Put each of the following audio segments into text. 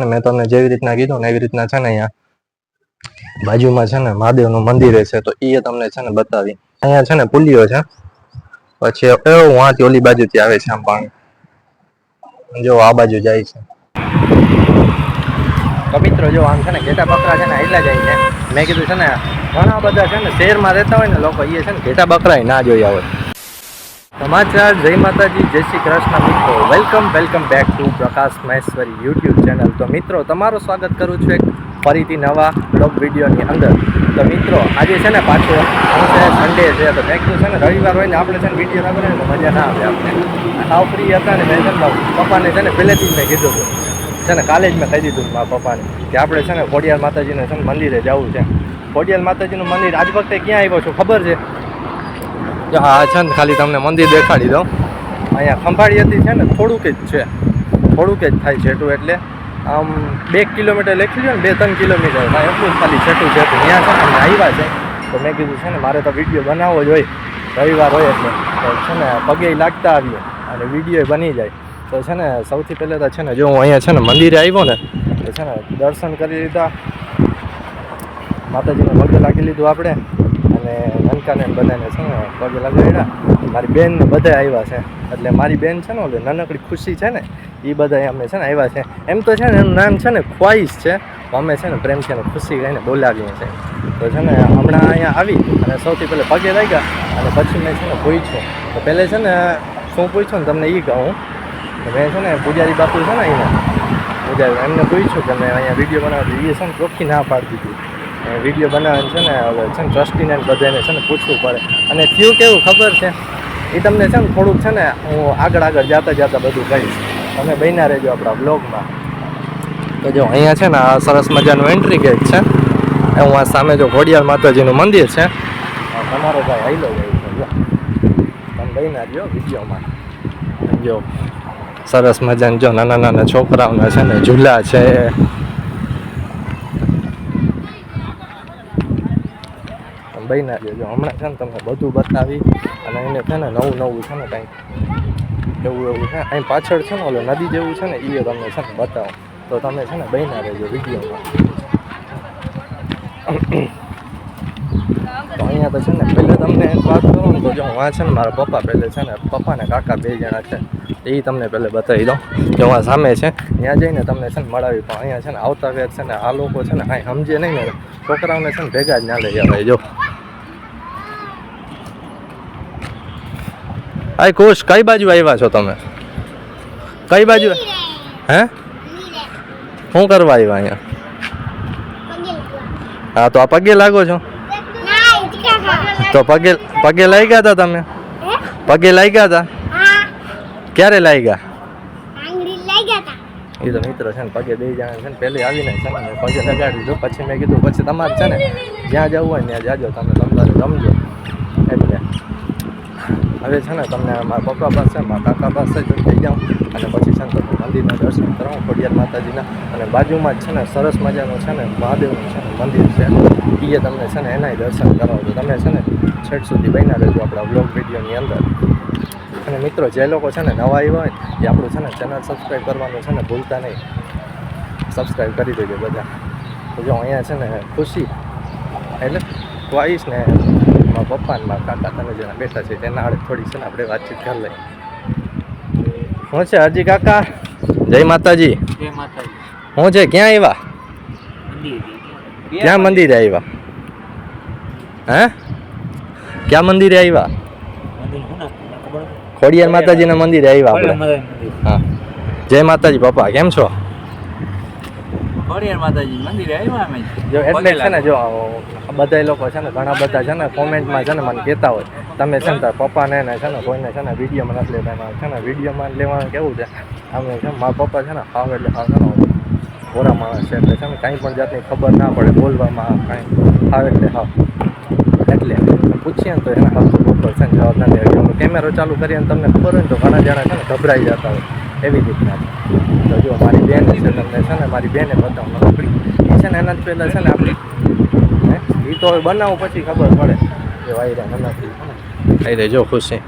મેં તમને જેવી રીતના કીધું ને એવી રીતના છે ને અહીંયા બાજુમાં છે ને મહાદેવનું મંદિર છે તો એ તમને છે ને બતાવી અહીંયા છે ને પુલિયો છે પછી એવું વાંથી ઓલી બાજુથી આવે છે આમ પાણી જો આ બાજુ જાય છે તો મિત્રો જો આમ છે ને ઘેટા બકરા છે ને એટલા જાય છે મેં કીધું છે ને ઘણા બધા છે ને શહેરમાં રહેતા હોય ને લોકો એ છે ને ઘેટા બકરા ના જોયા હોય સમાચાર, જય માતાજી, જય શ્રી કૃષ્ણ મિત્રો. Welcome welcome back to Prakash Maheshwari YouTube channel. તો મિત્રો, તમારું સ્વાગત કરું છું એક ફરીથી નવા બ્લોગ વિડીયોની અંદર. તો મિત્રો, આજે છે ને પાછો હું છે સન્ડે છે, તો મેં કીધું છે ને, રવિવાર હોય ને આપણે છે ને વીડિયો ના ને મજા ના આવે આપણે. સાવ ફ્રી હતા ને, મેં પપ્પાને છે ને પહેલેથી જ મેં કીધું હતું. છે ને, કાલે મેં કહી દીધું મારા પપ્પાને કે આપણે છે ને, ખોડિયાર માતાજીને છે ને મંદિરે જવું છે. ખોડિયાર માતાજીનું મંદિર આજ વખતે ક્યાં આવ્યો છું ખબર છે? હા છે ને, ખાલી તમને મંદિર દેખાડી દઉં. અહીંયા ખંભાળી હતી છે ને, થોડુંક જ છે. થોડુંક જ થાય છે એટલે. આમ બે કિલોમીટર લખી લો ને, બે ત્રણ કિલોમીટર. એટલું જ ખાલી છેટું છે ત્યાં છે ને આવ્યા છે. તો મેં કીધું છે ને, મારે તો વીડિયો બનાવવો જ હોય. રવિવાર હોય એટલે. તો છે ને, પગે લાગતા આવીએ અને વીડિયો બની જાય. તો છે ને, સૌથી પહેલાં તો છે ને, જો હું અહીંયા છે ને, મંદિરે આવ્યો ને, તો છે ને, દર્શન કરી લીધા. માતાજીને પગે લાગી લીધું આપણે. નનકાને બધાને છે ને પગે લગાવ્યા મારી બેન બધા આવ્યા છે એટલે મારી બેન છે ને ઓલી નાનકડી ખુશી છે ને એ બધા અમે છે ને આવ્યા છે એમ તો છે ને એનું નામ છે ને ખ્વાઈશ છે અમે છે ને પ્રેમથી એને ખુશી કહીને બોલાવીએ છે તો છે ને હમણાં અહીંયા આવી અને સૌથી પહેલાં પગે લાગ્યા અને પછી મેં છે ને પૂછ્યું તો પહેલે છે ને શું પૂછ્યું ને તમને એ કહું મેં છે ને પૂજારી બાપુ છે ને અહીંયા પૂજારી એમને પૂછ્યું કે મેં અહીંયા વીડિયો બનાવતી એ છે ને ચોખ્ખી ના પાડી હતી વીડિયો બનાવવાનું છે ને, હવે છે ને ટ્રસ્ટીને બધાને છે ને પૂછવું પડે. અને થયું કેવું ખબર છે? એ તમને છે ને, થોડુંક છે ને, હું આગળ આગળ જાતા જાતા બધું કહીશ. તમે બન્યા રહેજો આપણા બ્લોગમાં તો જો, અહીંયા છે ને, આ સરસ મજાનું એન્ટ્રી ગેટ છે. હું આ સામે જો ઘોડિયાર માતાજીનું મંદિર છે. તમારો ભાઈ હાઈલો જાય તમે બન્યા રહ્યો વિડીયોમાં જો, સરસ મજાના જો નાના નાના છોકરાઓના છે ને, ઝૂલા છે. બન્યા રહેજો હમણાં છે ને તમને બધું બતાવી અને એને છે ને નવું નવું છે ને કંઈક એવું એવું છે અહીં પાછળ છે ને ઓલો નદી જેવું છે ને એ તમને છે ને બતાવો તો તમે છે ને બન્યા રહેજો વિડીયોમાં તો અહીંયા તો છે ને પહેલે તમને વાત કરું ને તો જો હું છે ને મારા પપ્પા પહેલે છે ને પપ્પા ને કાકા બે જણા છે એ તમને પહેલે બતાવી દઉં હું આ સામે છે ત્યાં જઈને તમને છે ને મળાવી પણ અહીંયા છે ને આવતા વેર છે ને આ લોકો છે ને કાંઈ સમજે નહીં ને છોકરાઓને છે ને ભેગા જ ના લઈ આવે જો આય કોશ કઈ બાજુ આવ્યા છો તમે? કઈ બાજુ? હે? શું કરવા આવ્યા અહીંયા? હા તો આ પગે લાગો છો? તો પગે પગે લાગ્યા હતા તમે? પગે લાગ્યા હતા ક્યારે લાગ્યા? એ તો મિત્ર છે ને પગે બે જણા છે ને પહેલી આવીને છે ને પગે લગાડી દીધું. પછી મેં કીધું પછી તમારે છે ને જ્યાં જવું હોય ત્યાં જાજો તમે તમારે રમજો. એટલે હવે છે ને તમને મારા પપ્પા પાસે મારા કાકા પાસે જ થઈ જાઉં અને પછી છે ને તમને મંદિરના દર્શન કરાવું ખોડિયાર માતાજીના અને બાજુમાં જ છે ને સરસ મજાનું છે ને મહાદેવનું છે ને મંદિર છે એ તમને છે ને એનાય દર્શન કરાવો તો તમે છે ને છેક સુધી બન્યા રહેજો આપણા બ્લોગ વિડીયોની અંદર અને મિત્રો જે લોકો છે ને નવા આવ્યા હોય એ આપણું છે ને ચેનલ સબસ્ક્રાઈબ કરવાનું છે ને ભૂલતા નહીં સબસ્ક્રાઈબ કરી દેજો બધા જો અહીંયા છે ને ખુશી એટલે વાઈસ ને મારા પપ્પા મારા કાકા તમે જેના બેઠા છે તેના આડે થોડી છે ને આપણે વાતચીત કરી લઈએ. શું છે હરજી કાકા? જય માતાજી. જય માતાજી. શું છે ક્યાં આવ્યા ક્યાં મંદિરે આવ્યા હે? ક્યાં મંદિરે આવ્યા ખોડિયાર માતાજીના મંદિરે આવ્યા આપણે. હા. જય માતાજી પપ્પા કેમ છો? ખોડિયાર માતાજી મંદિરે આવ્યા અમે જો એટલે છે ને જો બધા લોકો છે ને ઘણા બધા છે ને કોમેન્ટમાં છે ને મને કહેતા હોય તમે છે ને તારા પપ્પાને ને છે ને કોઈને છે ને વિડીયોમાં નથી લેતા એમાં છે ને વિડીયોમાં લેવાનું કેવું છે અમે છે મારા પપ્પા છે ને હાવ એટલે હાવ છે ને ગોરા માણસ છે એટલે છે ને કાંઈ પણ જાતની ખબર ના પડે બોલવામાં કાંઈ હાવ એટલે હાવ એટલે પૂછીએ ને તો એના હાવ તો છે ને જવાબ ના દે કેમેરો ચાલુ કરીએ ને તમને ખબર હોય ને તો ઘણા જણા છે ને ગભરાઈ જતા હોય એવી રીતના. તો જો મારી બેન છે તમને છે ને મારી બેને બતાવું આપણી એ છે ને એનાથી પહેલાં છે ને આપણી હે? એ તો હવે બનાવું પછી ખબર પડે કે વાયરા નનાથી ખાઈ રે જો ખુશી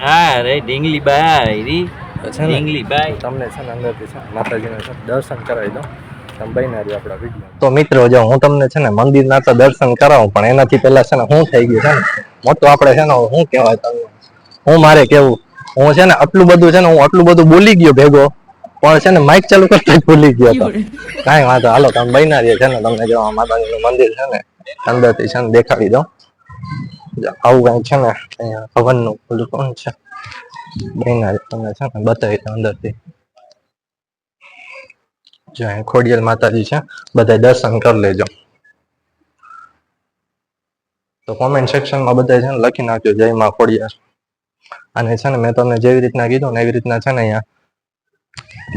હા રે ડીંગલી બાય રી. ડીંગલી છે ને બાય. તમને છે ને અંદરથી છે માતાજીના છે દર્શન કરાવી દઉં. તમે બન્યા રહ્યો આપણા વીડિયો તો મિત્રો જો હું તમને છે ને મંદિરના તો દર્શન કરાવું પણ એનાથી પહેલા છે ને હું થઈ ગયું છે ને. મોટું આપણે છે ને શું કહેવાય તમને. હું મારે કેવું હું છે ને આટલું બધું છે ને હું આટલું બધું બોલી ગયો ભેગો પણ છે ને માઇક ચાલુ કરતા ભૂલી ગયો હતો. કાંઈ વાંધો હાલો તમે બન્યા રહ્યો છે ને તમને જો માતાજી માતાજીનું મંદિર છે ને અંદરથી છે ને દેખાડી દઉં. આવું કાંઈ છે ને અહીંયા હવનનું પેલું કોણ છે? બન્યા રહ્યો તમને છે ને બતાવી દઉં અંદરથી. જો અહીં ખોડિયાલ માતાજી છે બધા દર્શન કરી લેજો. તો કોમેન્ટ સેક્શનમાં બધા છે ને લખી નાખજો જય માં ખોડિયાર. અને છે ને મેં તમને જેવી રીતના કીધું ને એવી રીતના છે ને અહીંયા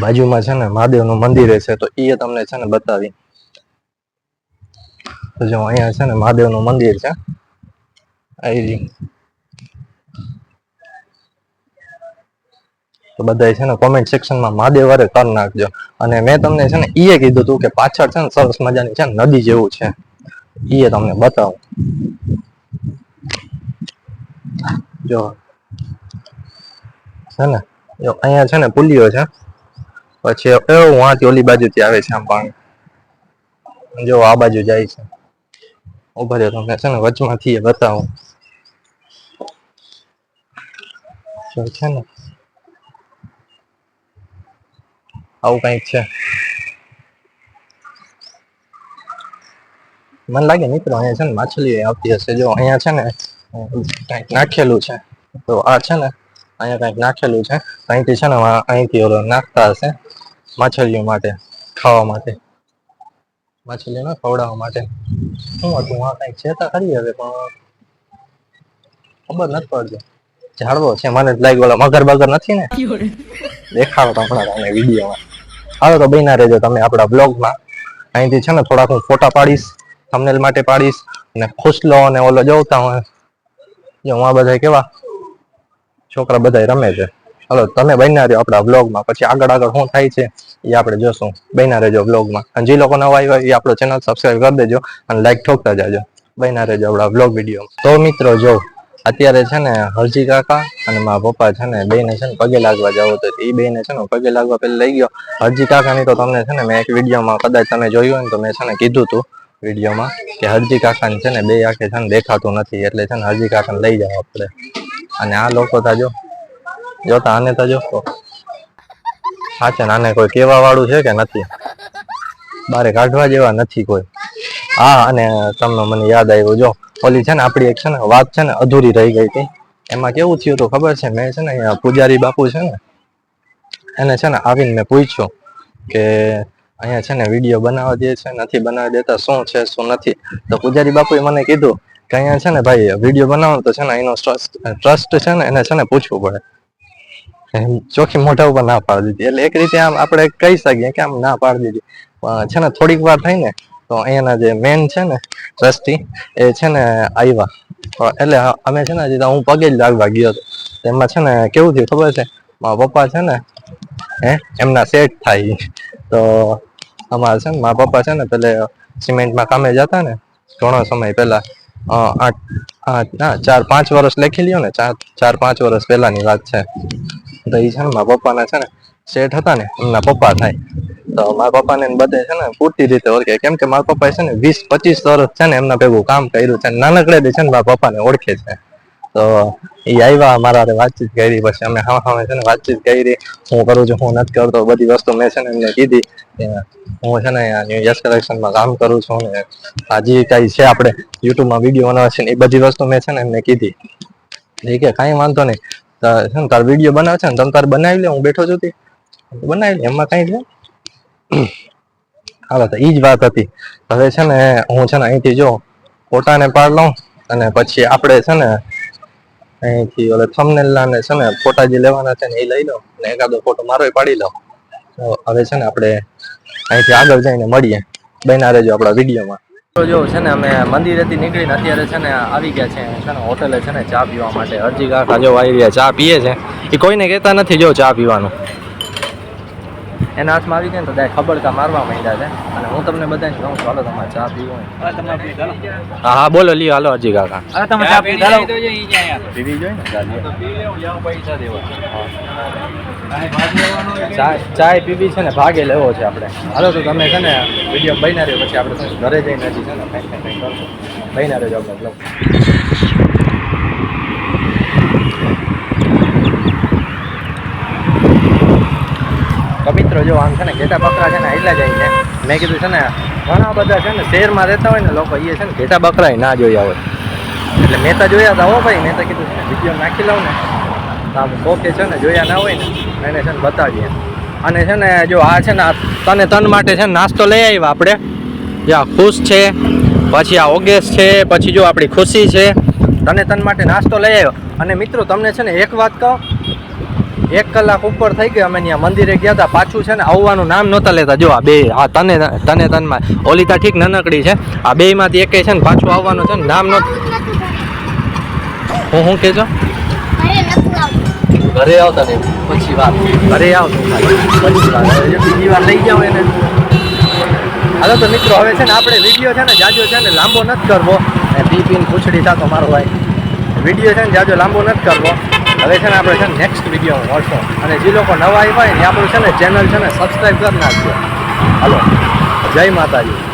બાજુમાં છે ને મહાદેવનું મંદિર છે તો એ તમને છે ને બતાવી. તો જો અહીંયા છે ને મહાદેવનું મંદિર છે. આવી. તો બધાય છે ને કોમેન્ટ સેક્શનમાં મહાદેવ વારે કરી નાખજો. અને મેં તમને છે ને ઈએ કીધું હતું કે પાછળ છે ને સરસ મજાની છે ને નદી જેવું છે. ઈએ તમને બતાવો. જો. છે ને? અહીંયા છે ને પુલિયો છે. પછી એવું વાંચી ઓલી બાજુથી આવે છે આમ પાણી. જો, આ બાજુ જાય છે. ઊભા રહ્યો તમને છે ને વચમાંથી બતાવો. છે ને. આવું કંઈક છે. મને લાગે મિત્રો અહીંયા છે ને માછલી આવતી હશે. જો, અહીંયા છે ને કંઈક નાખેલું છે. તો આ છે ને અહીંયા કંઈક નાખેલું છે. અહીંથી છે ને અહીંથી ઓલો નાખતા હશે માછલીઓ માટે, ખાવા માટે. માછલીઓને ખવડાવવા માટે. શું હતું? આ કંઈક છે તો ખરી હવે, પણ ખબર નથી પડતી. ઝાડવો છે, મને લાગ્યું ઓલા મગર બગર નથી ને? દેખાડો તો હમણાં તમને વિડીયોમાં. હાલો તો બન્યા રહેજો તમે આપણા બ્લોગમાં અહીંથી છે ને થોડાક હું ફોટા પાડીશ થંબનેલ માટે પાડીશ અને ખુશલો અને ઓલો જોતા હોય. જો હું આ બધા કેવા છોકરા બધા રમે છે. હલો, તમે બન્યા રહ્યો આપણા વ્લોગમાં પછી આગળ આગળ શું થાય છે, એ આપણે જોશું. બન્યા રહેજો વ્લોગમાં અને જે લોકો નવા આવ્યા એ આપણો ચેનલ સબસ્ક્રાઈબ કરી દેજો અને લાઈક ઠોકતા જાજો. બન્યા રહેજો આપણા વ્લોગ વીડિયો તો મિત્રો, જો, અત્યારે છે ને હરજી કાકા અને મારા પપ્પા છે ને બેને છે ને પગે લાગવા જવું તો એ બેને છે ને પગે લાગવા પેલા લઈ ગયો. હરજી કાકાની તો તમને છે ને મેં એક વિડીયોમાં કદાચ તમે જોયું હોય ને તો મેં છે ને કીધું હતું વિડીયોમાં કે હરજી કાકાને છે ને બે આંખે છે ને દેખાતું નથી. એટલે છે ને હરજી કાકાને લઈ જાવ આપણે. અને આ લોકો તાજો જોતા આને તાજો સાચે આને કોઈ કેવા વાળું છે કે નથી? બારે કાઢવા જેવા નથી કોઈ. હા અને તમને મને યાદ આવ્યું, જો, ઓલી છે ને આપણી એક છે ને વાત છે ને અધૂરી રહી ગઈ હતી. એમાં કેવું થયું તો ખબર છે? મેં છે ને અહીંયા પૂજારી બાપુ છે ને, એને છે ને આવીને મેં પૂછ્યું કે અહીંયા છે ને વીડિયો બનાવવા દે છે, નથી બનાવી દેતા, શું છે, શું નથી? તો પૂજારી બાપુએ મને કીધું કે છે ને ભાઈ વીડિયો બનાવો તો છે ને એનો ટ્રસ્ટ છે ને એને છે ને પૂછવું પડે ચોખ્ખી મોઢા ઉપર ના પાડી દીધી એટલે એક રીતે આમ આપણે કહી શકીએ કે આમ ના પાડી દીધી છે ને થોડીક વાર થઈ ને તો અહીંયાના જે મેન છે ને ટ્રસ્ટી એ છે ને આવ્યા એટલે અમે છે ને હજી હું પગે જ લાગવા ગયો હતો એમાં છે ને કેવું થયું ખબર છે મારા પપ્પા છે ને હે એમના સેટ થાય તો અમારે છે ને મારા પપ્પા છે ને પેલે સિમેન્ટમાં કામે જતા ને ઘણો સમય પહેલા આઠ ના ચાર, પાંચ વર્ષ લખી લ્યો ને, ચાર ચાર, પાંચ વર્ષ પહેલાની વાત છે. તો એ છે ને, મારા પપ્પાના છે ને, શેઠ હતા ને, એમના પપ્પા થાય. તો મારા પપ્પાને બધે છે ને, પૂરતી રીતે ઓળખે. કેમ કે મારા પપ્પાએ છે ને, વીસ, પચીસ વર્ષ છે ને, એમના ભેગું કામ કર્યું છે નાનકડે બી છે ને, મારા પપ્પાને ઓળખે છે. તો એ આવ્યા મારા વાતચીત કરી, પછી અમે હા હા છે ને વાતચીત કરી. હું કરું છું, હું નથી કરતો, બધી વસ્તુ મેં છે ને એમને કીધી. હું છે ને ન્યૂ યસ કલેક્શનમાં કામ કરું છું ને હજી કાંઈ છે આપણે યુટ્યુબમાં વીડિયો બનાવે છે ને એ બધી વસ્તુ મેં છે ને એમને કીધી. એ કે કાંઈ વાંધો નહીં. છે ને તાર વીડિયો બનાવે છે ને, તમે તાર બનાવી લે, હું બેઠો છું તે. બનાવી લે, એમાં કાંઈ છે? હાલો તો એ જ વાત હતી. હવે છે ને હું છે ને અહીંથી જો ફોટાને પાડ લઉં અને પછી આપણે છે ને અહીંથી ઓલે થંબનેલ ને છે ને ફોટા જે લેવાના છે ને એ લઈ લો ને એકાદો ફોટો મારો પાડી લો. તો હવે છે ને આપણે અહીંથી આગળ જઈને મળીએ. બન્યા રહેજો આપણા વિડીયોમાં. તો જો છે ને અમે મંદિરેથી નીકળીને અત્યારે છે ને આવી ગયા છે છે ને હોટેલે છે ને ચા પીવા માટે. અરજી કાકા જો આવી રહ્યા ચા પીએ છે. એ કોઈને કહેતા નથી જો ચા પીવાનું. એના હાથમાં આવી ગયા ને તો દાય ખબરકા મારવા માંડ્યા છે. અને હું તમને બધાને કહું છું હાલો તમારે ચા પીવો હા હા બોલો લ્યો હાલો હજી કાકા. અરે તમે ચા પી ચાલો પીવી જોઈએ ને? ચા લ્યો. લે પૈસા દેવા. ચાય પીવી છે ને ભાગે લેવો છે આપણે. હાલો તો તમે છે ને વીડિયો બન્યા રહ્યો પછી આપણે ઘરે જઈને હજી છે ને કંઈક કંઈક કરશું. બન્યા રહેજો આપણે મિત્રો જો આમ છે ને ઘેટા બકરા છે ને એટલા જાય છે મેં કીધું છે ને ઘણા બધા છે ને શહેરમાં રહેતા હોય ને લોકો એ છે ને ઘેટા બકરા ના જોયા હોય એટલે મેં તો જોયા હતા હો ભાઈ મેં તો કીધું છે વીડિયો નાખી લઉં ને આમ કોકે છે ને જોયા ના હોય ને એને છે ને બતાવીએ અને છે ને જો આ છે ને તને તન માટે છે ને નાસ્તો લઈ આવ્યા આપણે જે આ ખુશ છે પછી આ ઓગેસ છે પછી જો આપણી ખુશી છે તને તન માટે નાસ્તો લઈ આવ્યો અને મિત્રો તમને છે ને એક વાત કહું એક કલાક ઉપર થઈ ગઈ અમે ત્યાં મંદિરે ગયા હતા. પાછું છે ને આવવાનું નામ નહોતા લેતા. જો, આ બે, આ તને તને, તનમાં. ઓલી તા ઠીક નનકડી છે. આ બેયમાંથી એકે છે ને પાછું આવવાનું છે ને નામ નો હું શું કહેજો? ઘરે આવતા ને પછી વાત. ઘરે આવતો લઈ જાઓ એને. હાલો તો મિત્રો, હવે છે ને આપણે વીડિયો છે ને જાજો છે ને લાંબો નથી કરવો. પી પીને પૂછડી થતો મારો ભાઈ. વીડિયો છે ને જાજો લાંબો નથી કરવો. હવે છે ને આપણે છે નેક્સ્ટ વીડિયો મળશો. અને જે લોકો નવા આવ્યા હોય એ આપણું છે ને ચેનલ છે ને સબસ્ક્રાઈબ કરી નાખજો. હાલો. જય માતાજી.